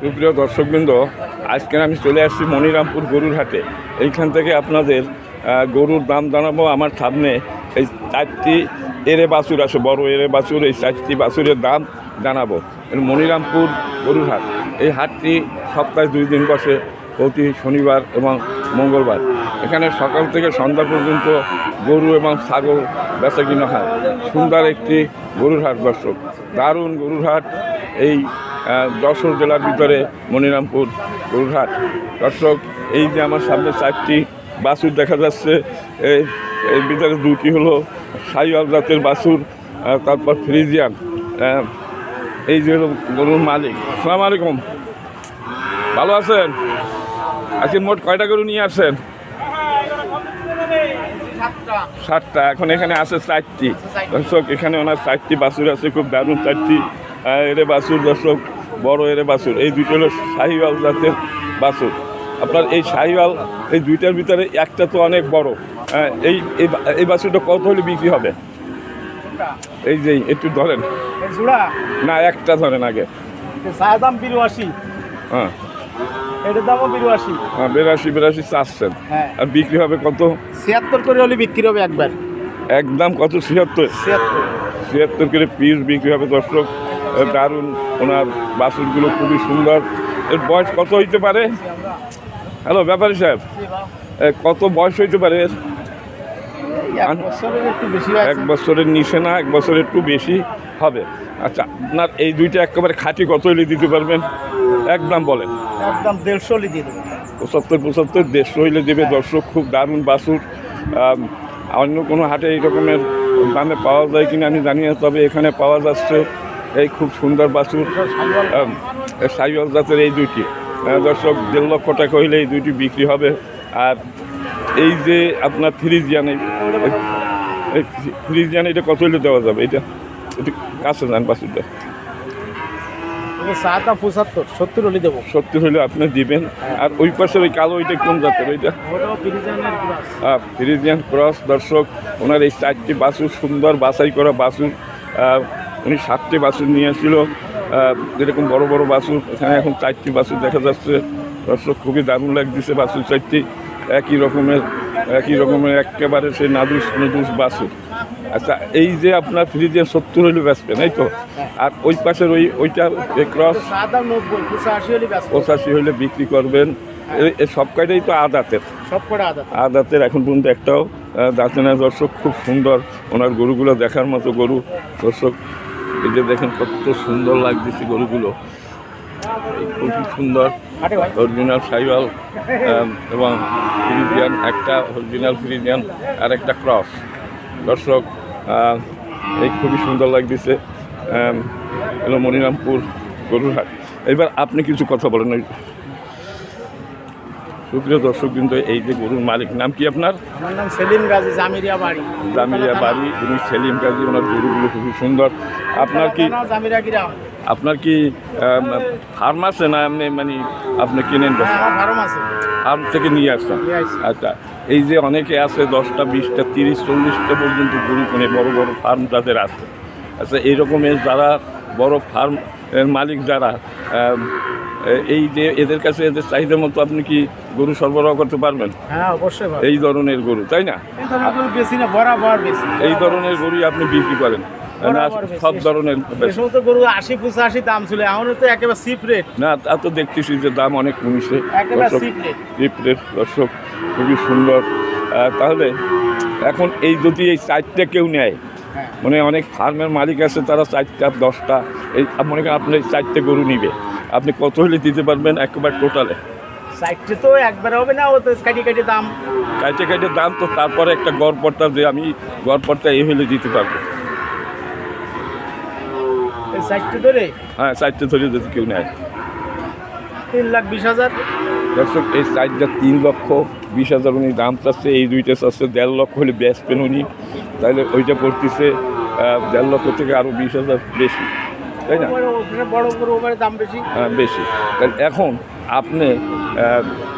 সুপ্রিয় দর্শকবৃন্দ, আজকে আমি চলে আসছি মনিরামপুর গরুর হাটে। এইখান থেকে আপনাদের গরুর দাম জানাব আমার সামনে এই চারটি এরে বাছুর আছে, বড় এরে বাছুর, এই চারটি বাছুরের দাম জানাব। মনিরামপুর গরুর হাট। এই হাটটি সপ্তাহে দুই দিন বসে, প্রতি শনিবার এবং মঙ্গলবার। এখানে সকাল থেকে সন্ধ্যা পর্যন্ত গরু এবং ছাগল বেচা কিনা হয়। সুন্দর একটি গরুর হাট, দর্শক। দারুণ গরুর হাট। এই যশোর জেলার ভিতরে মনিরামপুর গরুরহাট দর্শক এই যে আমার সামনে চারটি বাছুর দেখা যাচ্ছে এই এর ভিতরে দুটি হলো সাইওয়াল জাতের আহ, তারপর ফ্রিজিয়ান। এই যে হলো গরুর মালিক। সালাম আলাইকুম। ভালো আছেন? আজকে মোট কয়টা গরু নিয়ে আসছেন? সাতটা। এখন এখানে আছে চারটি। দর্শক এখানে ওনার চারটি বাছুর আছে খুব দারুণ চারটি। এরে বাছুর দর্শক বড় এরে বাছুর। এই দুটো হলো শাহিওয়াল জাতের বাছুর। আপনার এই শাহিওয়াল এই দুইটার ভিতরে একটা তো অনেক বড়। আহ, এই এই বাছুরটা কত হলে বিক্রি হবে? এই যে একটু ধরেন। না একটা ধরেন আগে। দাম বিরাশি। হ্যাঁ। এটার দামও বিরাশি। হ্যাঁ, বিরাশি বিরাশি চাচ্ছেন। হ্যাঁ। আর বিক্রি হবে কত? ছিয়াত্তর করে হলে বিক্রি হবে একবার। একদম কত? ছিয়াত্তর। ছিয়াত্তর। ছিয়াত্তর করে পিস বিক্রি হবে দর্শক। দারুণ ওনার বাছুরগুলো খুবই সুন্দর। এর বয়স কত হইতে পারে? হ্যালো ব্যাপারী সাহেব। কত বয়স হইতে পারে এর? এক বছরের একটু বেশি এক বছরের নিচে না এক বছরের একটু বেশি হবে। আচ্ছা আপনার এই দুইটা একেবারে খাঁটি কত হইলে দিতে পারবেন? একদম বলেন। একদম দেড়শো হলে দিয়ে দেবো। পঁচাত্তর পঁচাত্তর দেড়শো হইলে দেবে। দর্শক খুব দারুণ বাসুর। অন্য কোনো হাটে এই রকমের দামে পাওয়া যায় কিনা আমি জানি না তবে এখানে পাওয়া যাচ্ছে। এই খুব সুন্দর বাছুর সাইওয়াল জাতের এই দুইটি। দর্শক দেড় লক্ষ টাকা হইলে এই দুইটি বিক্রি হবে। আর এই যে আপনার ফ্রিজিয়ান এই ফ্রিজিয়ান এটা কত হইলে দেওয়া যাবে? এটা একটু কাছে যান বাছুরটা। পঁচাত্তর সত্তর হলে দেবো। আপনি দিবেন। আর ওই পাশের ওই কালো ওইটা কোন জাতের ফ্রিজিয়ান ক্রস। দর্শক ওনার এই চারটি বাছুর সুন্দর বাছাই করা আহ, উনি সাতটি বাছুর নিয়ে এসেছিল যেরকম বড় বড় বাছুর, এখানে এখন চারটি বাছুর দেখা যাচ্ছে। দর্শক, খুবই দারুণ লাগতেছে বাছুর চারটি। একই রকমের একই রকমের একেবারে সেই নাদুস নদুস বাছুর। আচ্ছা এই যে আপনার ফ্রিজিয়ান সত্তর হইলে বেচবেন, এই তো? আর ওই পাশের ওই, ওইটা ক্রস, পঁচাশি হলে বিক্রি করবেন। সব কয়টাই তো আদাতের। সব করে আদা এখন পর্যন্ত একটাও দাঁতে না। দর্শক, খুব সুন্দর ওনার গরুগুলো দেখার মতো গরু। দর্শক এই যে দেখেন কত সুন্দর লাগতেছে গরুগুলো। খুবই সুন্দর। অরিজিনাল সাইবাল এবং ফ্রিজিয়ান একটা অরিজিনাল ফ্রিজিয়ান আর একটা ক্রস দর্শক আহ, এই খুবই সুন্দর লাগতেছে। এলো হলো মনিরামপুর গরুরহাট। এবার আপনি কিছু কথা বলেন। সুপ্রিয় দর্শক কিন্তু এই যে গরুর মালিক নাম কি আপনার? আমার নাম সেলিম গাজী জামিরিয়া বাড়ি। জামিয়া বাড়ি উনি সেলিম কাজী ওনার গরুগুলো খুবই সুন্দর। আপনার কি গ্রাম। আপনার কি ফার্ম আছে না এমনি মানে আপনি কিনেন হ্যাঁ ফার্ম আছে। ফার্ম থেকে নিয়ে আসছি। আচ্ছা এই যে অনেকে আছে দশটা বিশটা তিরিশ চল্লিশটা পর্যন্ত গরু কিনে বড় বড় ফার্ম তাদের আছে। আচ্ছা এইরকমের যারা বড় ফার্ম মালিক যারা এই যে এদের কাছে এদের চাহিদা মতো আপনি কি গরু সরবরাহ করতে পারবেন? হ্যাঁ অবশ্যই এই ধরনের গরু তাই না? এই ধরনের গরু গরুই আপনি বিক্রি করেন। না সব ধরনের গরু আশি পঁচাশি দাম ছিল এখন তো একেবারে চিপ রেট না তা তো দেখতেছি যে দাম অনেক কমিছে। চিপ রেট দর্শক খুবই সুন্দর। তাহলে এখন এই যদি এই চারটে কেউ নেয় মানে অনেক ফার্মের মালিক আছে তারা চারটা দশটা। এই মনে করেন আপনি চারটে গরু নিবে। আপনি কত হলে দিতে পারবেন একেবারে টোটালে? সাইডটা তো একবার হবে না ও তো কাটি কাটি দাম। তো তারপরে একটা গড়পড়টা যে আমি গড়পড়টা এই হলে দিতে পারব। ধরে? হ্যাঁ চারটে ধরে যদি কেউ নেয়। তিন লাখ বিশ হাজার। দর্শক এই চারটা তিন লক্ষ বিশ হাজার উনি দাম চাচ্ছে এই দুইটা চাচ্ছে দেড় লক্ষ হলে বেচবেন উনি। তাহলে ওইটা পড়তেছে আহ, দেড় লক্ষ থেকে আরও বিশ হাজার বেশি তাই না? বড় দাম বেশি। হ্যাঁ, বেশি। তাহলে এখন আপনি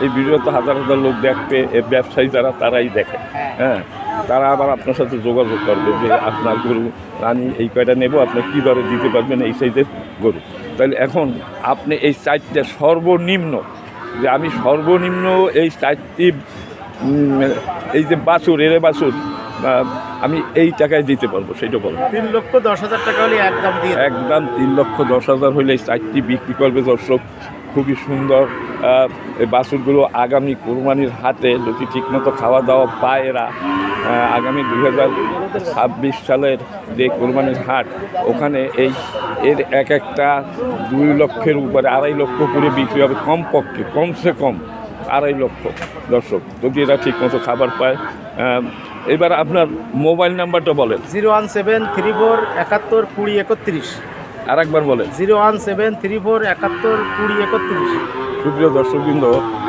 এই ভিডিও তো হাজার হাজার লোক দেখবে এ ব্যবসায়ী যারা তারাই দেখে। হ্যাঁ। তারা আবার আপনার সাথে যোগাযোগ করবে যে আপনার গরু আমি এই কয়টা নেব আপনি কী দরে দিতে পারবেন এই সাইজের গরু? তাহলে এখন আপনি এই চারটে সর্বনিম্ন যে আমি সর্বনিম্ন এই চারটি এই যে বাছুর এরে বাছুর আমি এই টাকায় দিতে পারব সেটা বলব তিন লক্ষ দশ হাজার টাকা হলে একদম দিয়ে একদম তিন লক্ষ দশ হাজার হলে চারটি বিক্রি করবে দর্শক। খুবই সুন্দর বাছুরগুলো আগামী কোরবানির হাতে যদি ঠিকমতো খাওয়া দাওয়া পায় এরা আগামী দুই হাজার ছাব্বিশ সালের যে কোরবানির হাট ওখানে এই এর এক একটা দুই লক্ষের উপরে আড়াই লক্ষ করে বিক্রি হবে কমপক্ষে কমসে কম আড়াই লক্ষ দর্শক। যদি এরা ঠিকমতো খাবার পায় এবার আপনার মোবাইল নাম্বারটা বলেন। Zero one seven three four একাত্তর কুড়ি একত্রিশ। আর একবার বলেন। Zero one seven three four একাত্তর কুড়ি একত্রিশ। সুপ্রিয় দর্শকবৃন্দ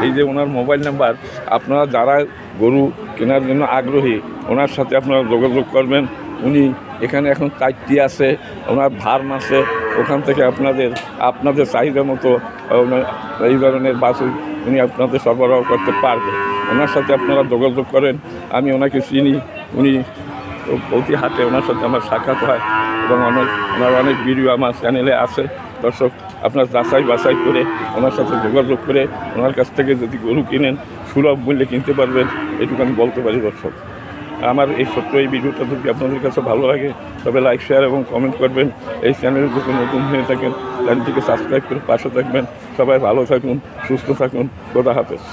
এই যে ওনার মোবাইল নাম্বার আপনারা যারা গরু কেনার জন্য আগ্রহী ওনার সাথে আপনারা যোগাযোগ করবেন। উনি এখানে এখন চারটি আছে ওনার ফার্ম আছে ওখান থেকে আপনাদের আপনাদের চাহিদা মতো এই ধরনের বাছুর উনি আপনাদের সরবরাহ করতে পারবে। ওনার সাথে আপনারা যোগাযোগ করেন, আমি ওনাকে চিনি, উনি প্রতি হাতে ওনার সাথে আমার সাক্ষাৎ হয় এবং অনেক, ওনার অনেক ভিডিও আমার চ্যানেলে আছে। দর্শক, আপনার যাচাই বাছাই করে ওনার সাথে যোগাযোগ করে ওনার কাছ থেকে যদি গরু কিনেন, সুলভ মূল্যে কিনতে পারবেন, এটুকু আমি বলতে পারি দর্শক। আমার এই ছোট্ট এই ভিডিওটা যদি আপনাদের কাছে ভালো লাগে, তবে লাইক, শেয়ার এবং কমেন্ট করবেন। এই চ্যানেলে যদি নতুন হয়ে থাকেন, চ্যানেলটিকে সাবস্ক্রাইব করে পাশে থাকবেন। সবাই ভালো থাকুন, সুস্থ থাকুন, খোদা হাফেজ।